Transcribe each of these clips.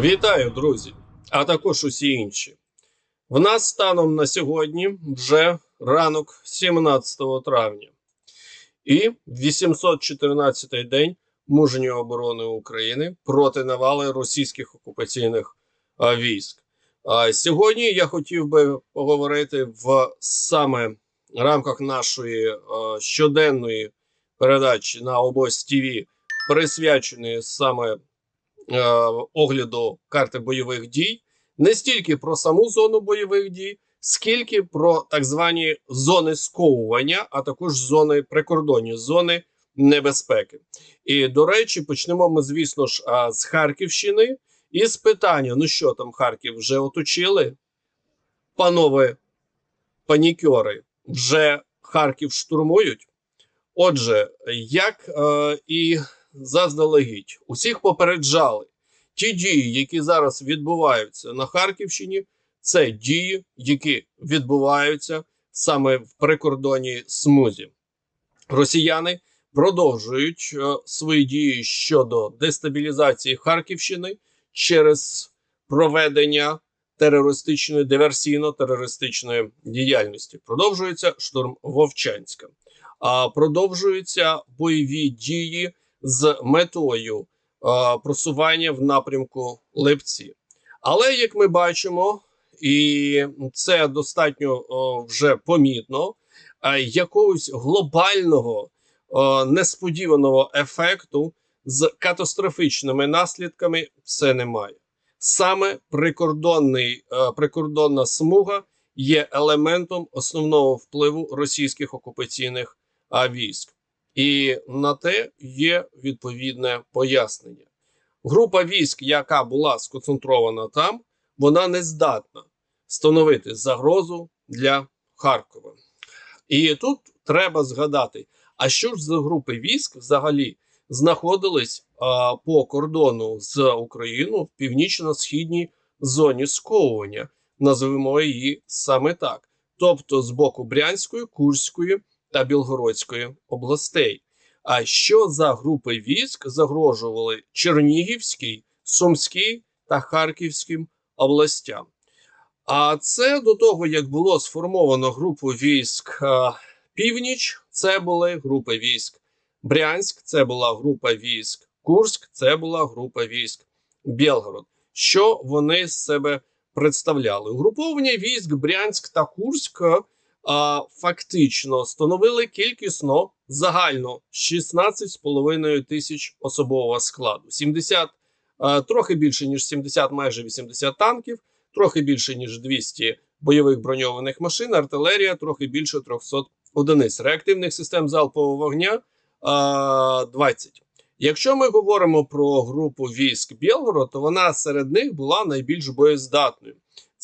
Вітаю, друзі, а також усі інші. В нас станом на сьогодні вже ранок 17 травня і 814-й день мужньої оборони України проти навали російських окупаційних військ. А, сьогодні я хотів би поговорити в саме рамках нашої щоденної передачі на обоз ТВ, присвяченої саме огляду карти бойових дій не стільки про саму зону бойових дій, скільки про так звані зони сковування, а також зони прикордонні, зони небезпеки. І до речі, почнемо ми, звісно ж, з Харківщини і з питання: ну що там, Харків вже оточили? Панове панікьори, вже Харків штурмують. Отже, як е, і заздалегідь, усіх попереджали. Ті дії, які зараз відбуваються на Харківщині, це дії, які відбуваються саме в прикордонній смузі. Росіяни продовжують е, свої дії щодо дестабілізації Харківщини через проведення терористичної диверсійно-терористичної діяльності. Продовжується штурм Вовчанська. А продовжуються бойові дії з метою а, просування в напрямку Липці. Але як ми бачимо, і це достатньо о, вже помітно, а, якогось глобального о, несподіваного ефекту з катастрофічними наслідками все немає. Саме прикордонний, е, прикордонна смуга є елементом основного впливу російських окупаційних військ. І на те є відповідне пояснення. Група військ, яка була сконцентрована там, вона не здатна становити загрозу для Харкова. І тут треба згадати, а що ж за групи військ взагалі знаходились а, по кордону з Україною в північно-східній зоні сковування, називаємо її саме так, тобто з боку Брянської, Курської та Білгородської областей. А що за групи військ загрожували Чернігівській, Сумській та Харківським областям? А це до того, як було сформовано групу військ Північ, це були групи військ Брянськ, це була група військ Курськ, це була група військ Білгород. Що вони з себе представляли? Угруповання військ Брянськ та Курськ фактично становили кількісно загально 16,5 тисяч особового складу. 70, а, трохи більше ніж 70, майже 80 танків, трохи більше ніж 200 бойових броньованих машин, артилерія, трохи більше 300 одиниць. Реактивних систем залпового вогня а, 20. Якщо ми говоримо про групу військ Білгород, то вона серед них була найбільш боєздатною.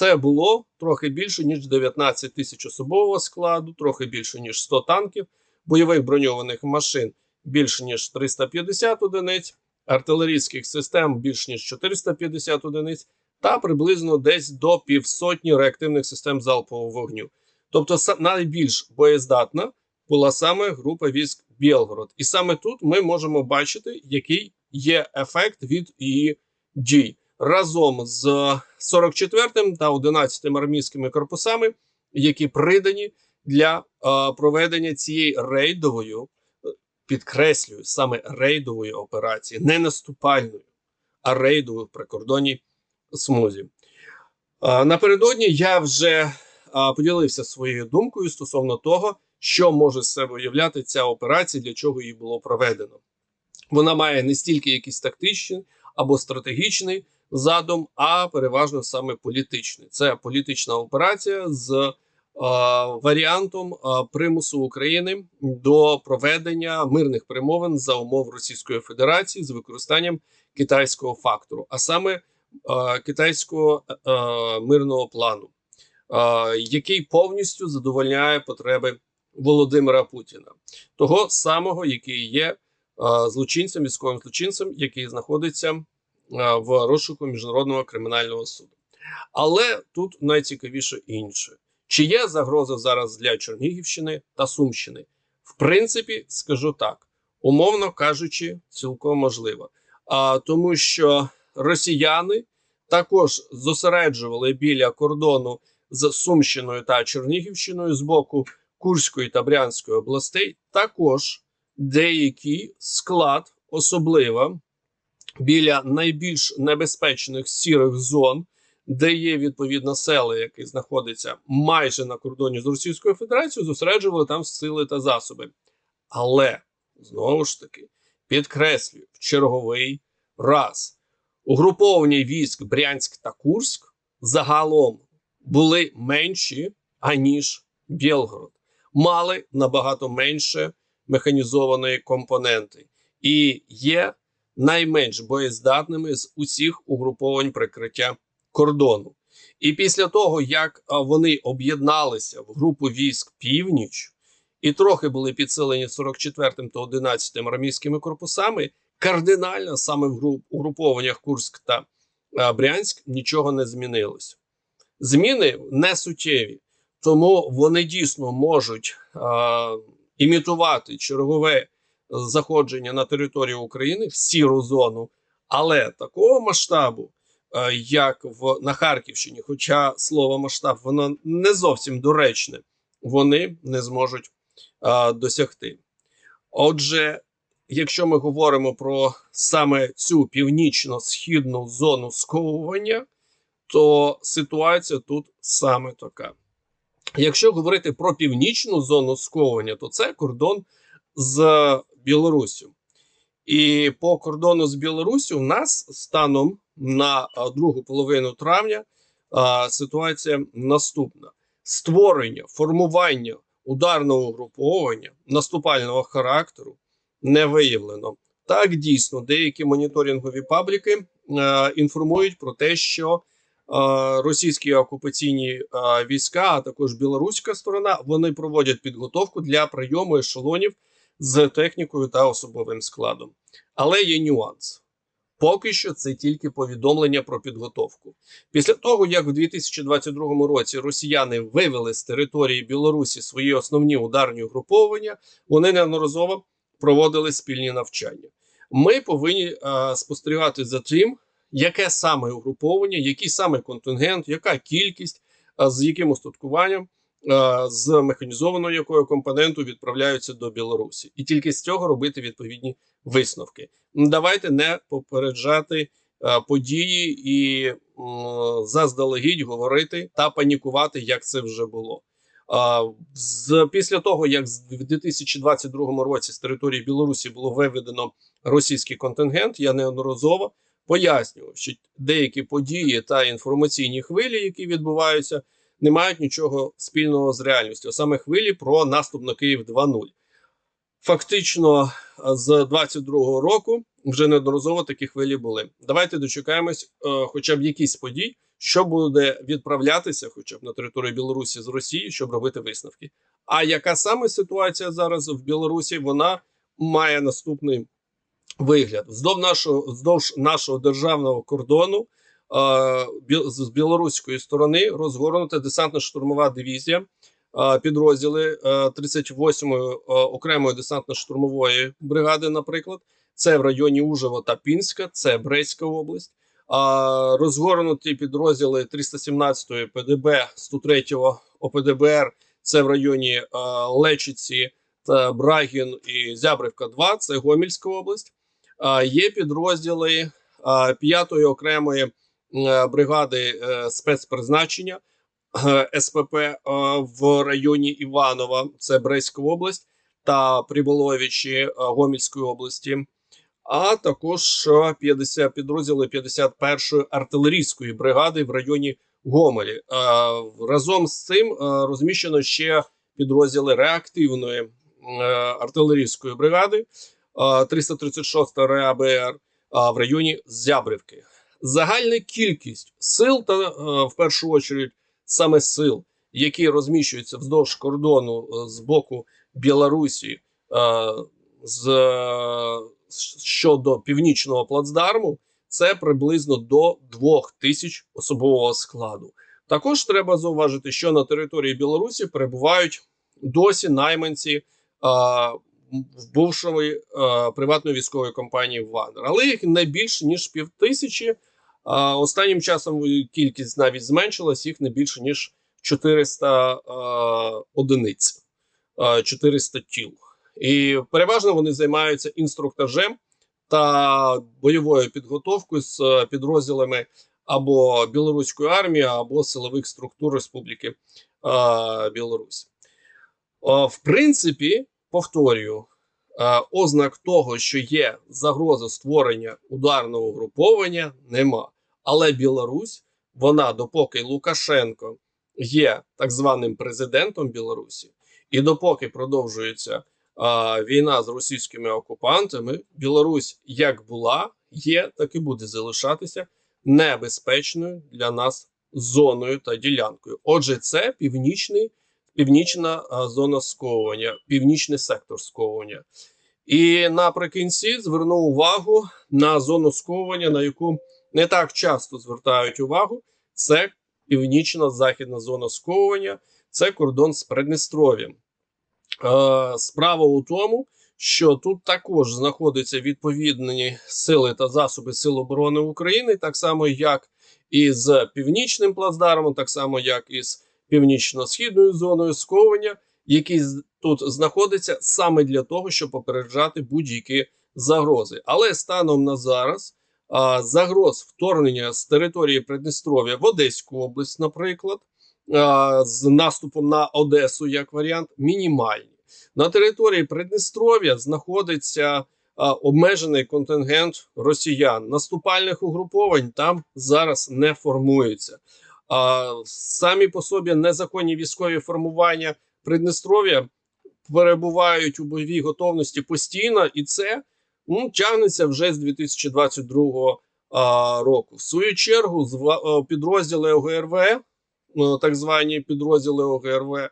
Це було трохи більше ніж 19 тисяч особового складу, трохи більше ніж 100 танків, бойових броньованих машин більше ніж 350 одиниць, артилерійських систем більш ніж 450 одиниць, та приблизно десь до півсотні реактивних систем залпового вогню. Тобто, найбільш боєздатна була саме група військ Білгород. І саме тут ми можемо бачити, який є ефект від її дій разом з 44-м та 11-м армійськими корпусами, які придані для е, проведення цієї рейдової, е, підкреслюю, саме рейдової операції, не наступальної, а рейдової в прикордонній смузі. Е, напередодні я вже поділився своєю думкою стосовно того, що може себе уявляти ця операція, для чого її було проведено. Вона має не стільки якийсь тактичний або стратегічний задум, а переважно саме політичний. Це політична операція з е, варіантом е, примусу України до проведення мирних перемовин за умов Російської Федерації з використанням китайського фактору, а саме е, китайського мирного плану, який повністю задовольняє потреби Володимира Путіна, того самого, який є злочинцем, військовим злочинцем, який знаходиться в розшуку міжнародного кримінального суду. Але тут найцікавіше інше: чи є загроза зараз для Чернігівщини та Сумщини? В принципі, скажу так, умовно кажучи, цілком можливо. А тому, що росіяни також зосереджували біля кордону з Сумщиною та Чернігівщиною з боку Курської та Брянської областей. Також деякий склад, особливо біля найбільш небезпечних сірих зон, де є відповідно села, які знаходяться майже на кордоні з Російською Федерацією, зосереджували там сили та засоби. Але знову ж таки підкреслюю в черговий раз угруповання військ Брянськ та Курськ загалом були менші аніж Білгород, мали набагато менше механізованої компоненти і є найменш боєздатними з усіх угруповань прикриття кордону. І після того, як вони об'єдналися в групу військ Північ і трохи були підсилені 44-м та 11-м армійськими корпусами, кардинально саме в груп, угрупованнях Курськ та Брянськ нічого не змінилось. Зміни не суттєві, тому вони дійсно можуть а, імітувати чергове заходження на територію України в сіру зону, але такого масштабу, е, як в на Харківщині, хоча слово масштаб воно не зовсім доречне, вони не зможуть е, досягти. Отже, якщо ми говоримо про саме цю північно-східну зону сковування, то ситуація тут саме така. Якщо говорити про північну зону сковування, то це кордон з Білоруссю. І по кордону з Білоруссю в нас станом на другу половину травня ситуація наступна: створення, формування ударного угруповання наступального характеру не виявлено. Так дійсно деякі моніторингові пабліки е, інформують про те, що е, російські окупаційні е, війська, а також білоруська сторона, вони проводять підготовку для прийому ешелонів з технікою та особовим складом. Але є нюанс. Поки що це тільки повідомлення про підготовку. Після того, як в 2022 році росіяни вивели з території Білорусі свої основні ударні угруповання, вони неодноразово проводили спільні навчання. Ми повинні е, спостерігати за тим, яке саме угруповання, який саме контингент, яка кількість, е, з яким устаткуванням з механізованою якою компоненту відправляються до Білорусі, і тільки з цього робити відповідні висновки. Давайте не попереджати е, події і заздалегідь говорити та панікувати, як це вже було. З після того, як в 2022 році з території Білорусі було виведено російський контингент, я неодноразово пояснював, що деякі події та інформаційні хвилі, які відбуваються, не мають нічого спільного з реальністю. Саме хвилі про наступ на Київ 2.0. Фактично, з 22-го року вже неодноразово такі хвилі були. Давайте дочекаємось, е, хоча б якісь подій, що буде відправлятися, хоча б на територію Білорусі з Росії, щоб робити висновки. А яка саме ситуація зараз в Білорусі? Вона має наступний вигляд вздовж нашого вздовж нашого державного кордону. Е, з білоруської сторони розгорнута десантно-штурмова дивізія, е, підрозділи е, 38-ї е, окремої десантно-штурмової бригади, наприклад, це в районі Ужева та Пінська, це Брестська область. Розгорнуті підрозділи 317-ї ПДБ 103-го ОПДБР. Це в районі Лечиці та Брагін і Зябривка 2, це Гомельська область. Є підрозділи 5-ї окремої бригади е, спецпризначення е, СПП е, в районі Іванова, це Брестська область, та Приболовичі е, Гомельської області а також е, 50 підрозділи 51-ї артилерійської бригади в районі Гомелі. Е, Разом з цим е, розміщено ще підрозділи реактивної е, артилерійської бригади, е, 336 РАБР е, в районі Зябрівки. Загальна кількість сил та е, в першу чергу саме сил, які розміщуються вздовж кордону е, з боку Білорусі. е, з щодо північного плацдарму, це приблизно до 2000 особового складу. Також треба зауважити, що на території Білорусі перебувають досі найманці а, бувшої а, приватної військової компанії Вагнер, але їх не більше ніж півтисячі. Останнім часом кількість навіть зменшилась, їх не більше ніж 400 одиниць, 400 тіл. І переважно вони займаються інструктажем та бойовою підготовкою з е, підрозділами або білоруської армії, або силових структур Республіки Білорусь. В принципі, повторюю, ознак того, що є загроза створення ударного угруповання, нема. Але Білорусь, вона допоки Лукашенко є так званим президентом Білорусі, і допоки продовжується а, війна з російськими окупантами, Білорусь як була, є, так і буде залишатися небезпечною для нас зоною та ділянкою. Отже, це північний, північна зона сковування, північний сектор сковування. І наприкінці зверну увагу на зону сковування, на яку не так часто звертають увагу. Це північна західна зона сковування, це кордон з Придністров'ям. Справа у тому, що тут також знаходяться відповідні сили та засоби Сил оборони України, так само як і з північним плацдармом, так само як і з північно-східною зоною сковання, які тут знаходяться саме для того, щоб попереджати будь-які загрози. Але станом на зараз загроз вторгнення з території Придністров'я в Одеську область, наприклад, з наступом на Одесу як варіант, мінімальні. На території Придністров'я знаходиться обмежений контингент росіян. Наступальних угруповань там зараз не формується. Самі по собі незаконні військові формування Придністров'я перебувають у бойовій готовності постійно, і це ну, тягнеться вже з 2022 року. В свою чергу, е, підрозділи ОГРВ, е, так звані підрозділи ОГРВ, е,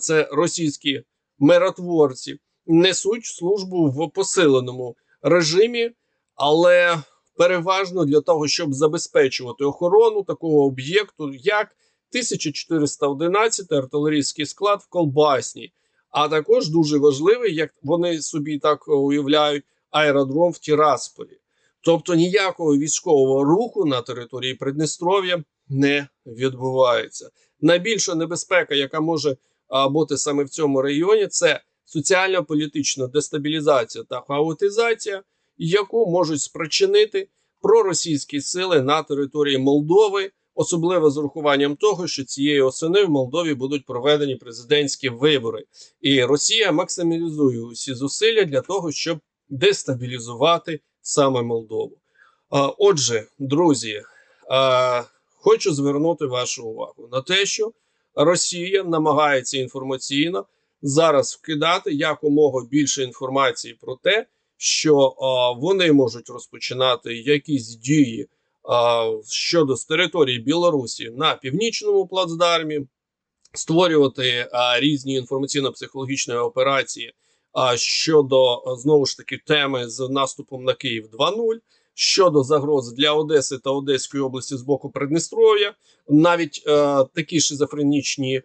це російські миротворці, несуть службу в посиленому режимі, але переважно для того, щоб забезпечувати охорону такого об'єкту, як 1411 артилерійський склад в Колбасній, а також дуже важливий, як вони собі так уявляють, аеродром в Тірасполі. Тобто ніякого військового руху на території Придністров'я не відбувається. Найбільша небезпека, яка може бути саме в цьому районі, це соціально-політична дестабілізація та хаотизація, яку можуть спричинити проросійські сили на території Молдови, особливо з урахуванням того, що цієї осени в Молдові будуть проведені президентські вибори, і Росія максималізує усі зусилля для того, щоб дестабілізувати саме Молдову. Отже, друзі, хочу звернути вашу увагу на те, що Росія намагається інформаційно зараз вкидати якомога більше інформації про те, що вони можуть розпочинати якісь дії щодо з території Білорусі на північному плацдармі, створювати різні інформаційно-психологічні операції щодо знову ж таки теми з наступом на Київ 2.0, щодо загроз для Одеси та Одеської області з боку Придністров'я, навіть е, такі шизофренічні е,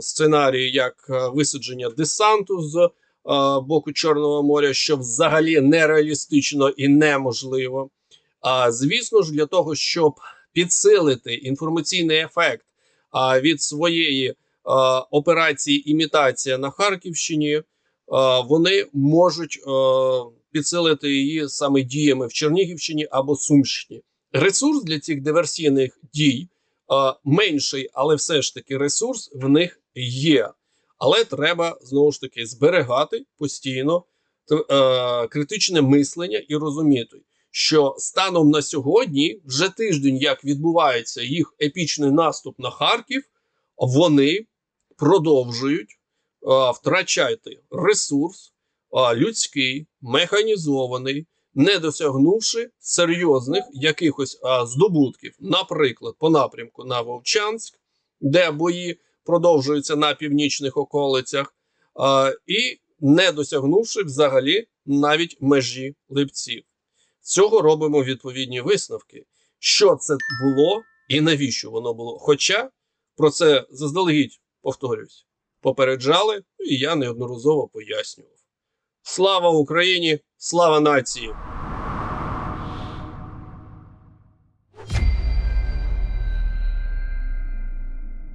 сценарії, як е, висадження десанту з боку Чорного моря, що взагалі нереалістично і неможливо. А звісно ж, для того, щоб підсилити інформаційний ефект від своєї а, операції імітація на Харківщині, а, вони можуть підсилити її саме діями в Чернігівщині або Сумщині. Ресурс для цих диверсійних дій менший, але все ж таки ресурс в них є. Але треба знову ж таки зберегати постійно е, критичне мислення і розуміти, що станом на сьогодні, вже тиждень, як відбувається їх епічний наступ на Харків, вони продовжують е, втрачати ресурс е, людський, механізований, не досягнувши серйозних якихось е, здобутків, наприклад, по напрямку на Вовчанськ, де бої продовжуються на північних околицях, і не досягнувши взагалі навіть межі липців. Цього робимо відповідні висновки, що це було і навіщо воно було. Хоча про це заздалегідь повторюсь, попереджали, і я неодноразово пояснював. Слава Україні! Слава нації!